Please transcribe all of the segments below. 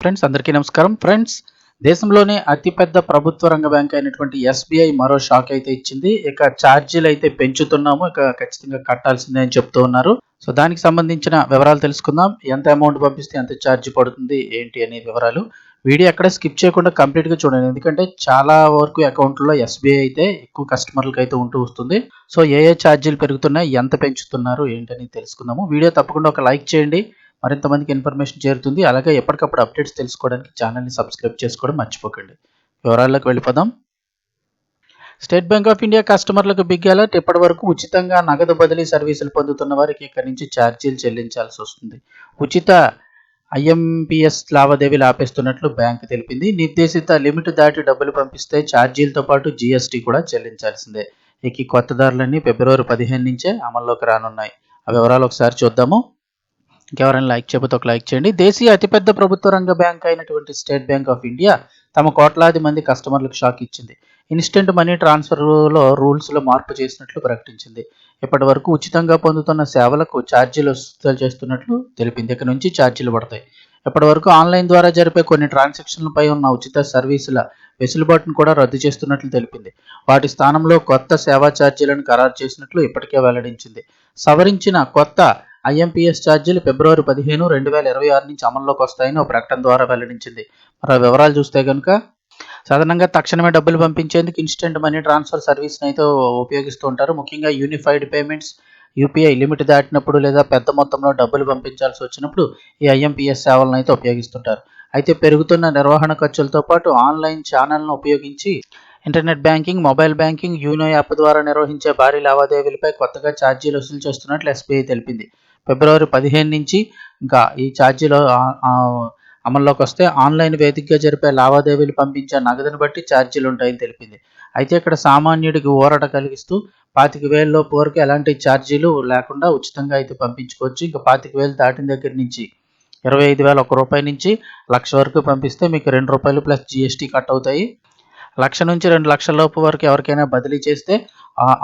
Friends అందరికీ నమస్కారం. Friends దేశంలోనే అతిపెద్ద ప్రభుత్వ రంగ బ్యాంక్ అయినటువంటి ఎస్బీఐ మరో షాక్ అయితే ఇచ్చింది. ఇక ఛార్జీలు అయితే పెంచుతున్నాము. ఇక ఖచ్చితంగా కట్టాల్సిందే అని చెప్తూ ఉన్నారు. సో దానికి సంబంధించిన వివరాలు తెలుసుకుందాం. ఎంత అమౌంట్ పంపిస్తే ఎంత ఛార్జ్ పడుతుంది? ఏంటి అనే వివరాలు వీడియో ఎక్కడ స్కిప్ చేయకుండా కంప్లీట్గా చూడండి. ఎందుకంటే చాలా వరకు అకౌంట్లో ఎస్బీఐ అయితే ఎక్కువ కస్టమర్లకు అయితే ఉంటూ వస్తుంది. సో ఏ ఏ ఛార్జీలు పెరుగుతున్నాయి? ఎంత పెంచుతున్నారు? ఏంటని తెలుసుకుందాము. వీడియో తప్పకుండా ఒక లైక్ చేయండి. మరింతమందికి ఇన్ఫర్మేషన్ చేరుతుంది. అలాగే ఎప్పటికప్పుడు అప్డేట్స్ తెలుసుకోవడానికి ఛానల్ని సబ్స్క్రైబ్ చేసుకోవడం మర్చిపోకండి. వివరాల్లోకి వెళ్ళిపోదాం. స్టేట్ బ్యాంక్ ఆఫ్ ఇండియా కస్టమర్లకు బిగ్ అలర్ట్. ఇప్పటి వరకు ఉచితంగా నగదు బదిలీ సర్వీసులు పొందుతున్న వారికి ఇక్కడి నుంచి ఛార్జీలు చెల్లించాల్సి వస్తుంది. ఉచిత ఐఎంపిఎస్ లావాదేవీలు ఆపేస్తున్నట్లు బ్యాంక్ తెలిపింది. నిర్దేశిత లిమిట్ దాటి డబ్బులు పంపిస్తే ఛార్జీలతో పాటు జీఎస్టీ కూడా చెల్లించాల్సిందే. ఇక ఈ కొత్త ధరలన్నీ ఫిబ్రవరి పదిహేను నుంచే అమల్లోకి రానున్నాయి. ఆ వివరాలు ఒకసారి చూద్దాము. ఇంకెవరైనా లైక్ చెబుతూ ఒక లైక్ చేయండి. దేశీయ అతిపెద్ద ప్రభుత్వ రంగ బ్యాంక్ అయినటువంటి స్టేట్ బ్యాంక్ ఆఫ్ ఇండియా తమ కోట్లాది మంది కస్టమర్లకు షాక్ ఇచ్చింది. ఇన్స్టెంట్ మనీ ట్రాన్స్ఫర్లో రూల్స్లో మార్పు చేసినట్లు ప్రకటించింది. ఇప్పటి వరకు ఉచితంగా పొందుతున్న సేవలకు ఛార్జీలు వసూలు చేస్తున్నట్లు తెలిపింది. ఇక నుంచి ఛార్జీలు పడతాయి. ఇప్పటి వరకు ఆన్లైన్ ద్వారా జరిపే కొన్ని ట్రాన్సాక్షన్లపై ఉన్న ఉచిత సర్వీసుల వెసులుబాటును కూడా రద్దు చేస్తున్నట్లు తెలిపింది. వాటి స్థానంలో కొత్త సేవా ఛార్జీలను ఖరారు చేసినట్లు ఇప్పటికే వెల్లడించింది. సవరించిన కొత్త ఐఎంపీఎస్ ఛార్జీలు ఫిబ్రవరి పదిహేను రెండు వేల ఇరవై ఆరు నుంచి అమల్లోకి వస్తాయని ఒక ప్రకటన ద్వారా వెల్లడించింది. మరో వివరాలు చూస్తే కనుక సాధారణంగా తక్షణమే డబ్బులు పంపించేందుకు ఇన్స్టెంట్ మనీ ట్రాన్స్ఫర్ సర్వీస్ని అయితే ఉపయోగిస్తూ ఉంటారు. ముఖ్యంగా యూనిఫైడ్ పేమెంట్స్ యూపీఐ లిమిట్ దాటినప్పుడు లేదా పెద్ద మొత్తంలో డబ్బులు పంపించాల్సి వచ్చినప్పుడు ఈ ఐఎంపీఎస్ సేవలను అయితే ఉపయోగిస్తుంటారు. అయితే పెరుగుతున్న నిర్వహణ ఖర్చులతో పాటు ఆన్లైన్ ఛానల్ను ఉపయోగించి internet banking mobile banking YONO app ద్వారా నిర్వహించే భారీ లావాదేవీలపై కొత్తగా ఛార్జీలు వసూలు చేస్తున్నట్లు ఎస్బీఐ తెలిపింది. ఫిబ్రవరి పదిహేను నుంచి ఇంకా ఈ ఛార్జీలు అమల్లోకి వస్తే ఆన్లైన్ వేదికగా జరిపే లావాదేవీలు పంపించే నగదును బట్టి ఛార్జీలు ఉంటాయని తెలిపింది. అయితే ఇక్కడ సామాన్యుడికి ఊరట కలిగిస్తూ పాతిక వేలలో వరకు ఎలాంటి ఛార్జీలు లేకుండా ఉచితంగా అయితే పంపించుకోవచ్చు. ఇంకా పాతిక వేలు దాటిన దగ్గర నుంచి ఇరవై ఐదు వేల ఒక రూపాయి నుంచి లక్ష వరకు పంపిస్తే మీకు రెండు రూపాయలు ప్లస్ జిఎస్టీ కట్ అవుతాయి. లక్ష నుంచి రెండు లక్షల లోపు వరకు ఎవరికైనా బదిలీ చేస్తే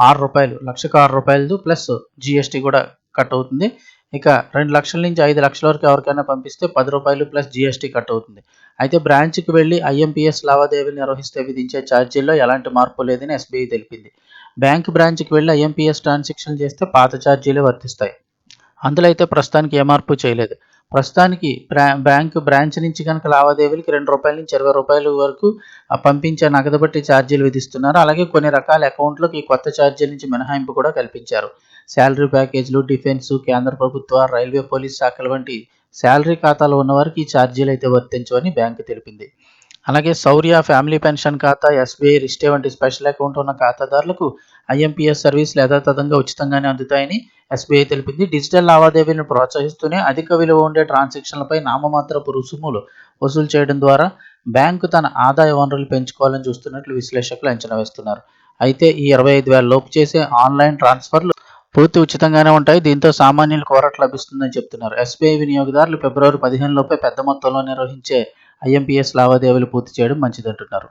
ఆరు రూపాయలు లక్షకు ఆరు రూపాయలు ప్లస్ జిఎస్టీ కూడా కట్ అవుతుంది. ఇక రెండు లక్షల నుంచి ఐదు లక్షల వరకు ఎవరికైనా పంపిస్తే పది రూపాయలు ప్లస్ జిఎస్టీ కట్ అవుతుంది. అయితే బ్రాంచ్కి వెళ్ళి ఐఎంపీఎస్ లావాదేవీలు నిర్వహిస్తే విధించే ఛార్జీల్లో ఎలాంటి మార్పు లేదని ఎస్బీఐ తెలిపింది. బ్యాంక్ బ్రాంచ్కి వెళ్ళి ఐఎంపీఎస్ ట్రాన్సాక్షన్ చేస్తే పాత ఛార్జీలే వర్తిస్తాయి. అందులో అయితే ప్రస్తుతానికి ఏ మార్పు చేయలేదు. ప్రస్తుతానికి బ్యాంక్ బ్రాంచ్ నుంచి కనుక లావాదేవీలకి రెండు రూపాయల నుంచి ఇరవై రూపాయల వరకు పంపించే నగదు బట్టి ఛార్జీలు విధిస్తున్నారు. అలాగే కొన్ని రకాల అకౌంట్లకు ఈ కొత్త ఛార్జీల నుంచి మినహాయింపు కూడా కల్పించారు. శాలరీ ప్యాకేజీలు డిఫెన్స్ కేంద్ర ప్రభుత్వ రైల్వే పోలీస్ శాఖల వంటి శాలరీ ఖాతాలో ఉన్నవారికి ఈ ఛార్జీలు అయితే వర్తించవని బ్యాంకు తెలిపింది. అలాగే శౌర్య ఫ్యామిలీ పెన్షన్ ఖాతా ఎస్బీఐ రిస్టే వంటి స్పెషల్ అకౌంట్ ఉన్న ఖాతాదారులకు ఐఎంపీఎస్ సర్వీసులు యథాతథంగా ఉచితంగానే అందుతాయని ఎస్బీఐ తెలిపింది. డిజిటల్ లావాదేవీలను ప్రోత్సహిస్తూనే అధిక విలువ ఉండే ట్రాన్సాక్షన్లపై నామమాత్రపు రుసుములు వసూలు చేయడం ద్వారా బ్యాంకు తన ఆదాయ వనరులు పెంచుకోవాలని చూస్తున్నట్లు విశ్లేషకులు అంచనా వేస్తున్నారు. అయితే ఈ ఇరవై ఐదు వేల లోపు చేసే ఆన్లైన్ ట్రాన్స్ఫర్లు పూర్తి ఉచితంగానే ఉంటాయి. దీంతో సామాన్యులకు కోరట్ లభిస్తుందని చెప్తున్నారు. ఎస్బీఐ వినియోగదారులు ఫిబ్రవరి పదిహేను లోపే పెద్ద మొత్తంలో నిర్వహించే ఐఎంపీఎస్ లావాదేవీలు పూర్తి చేయడం మంచిదంటున్నారు.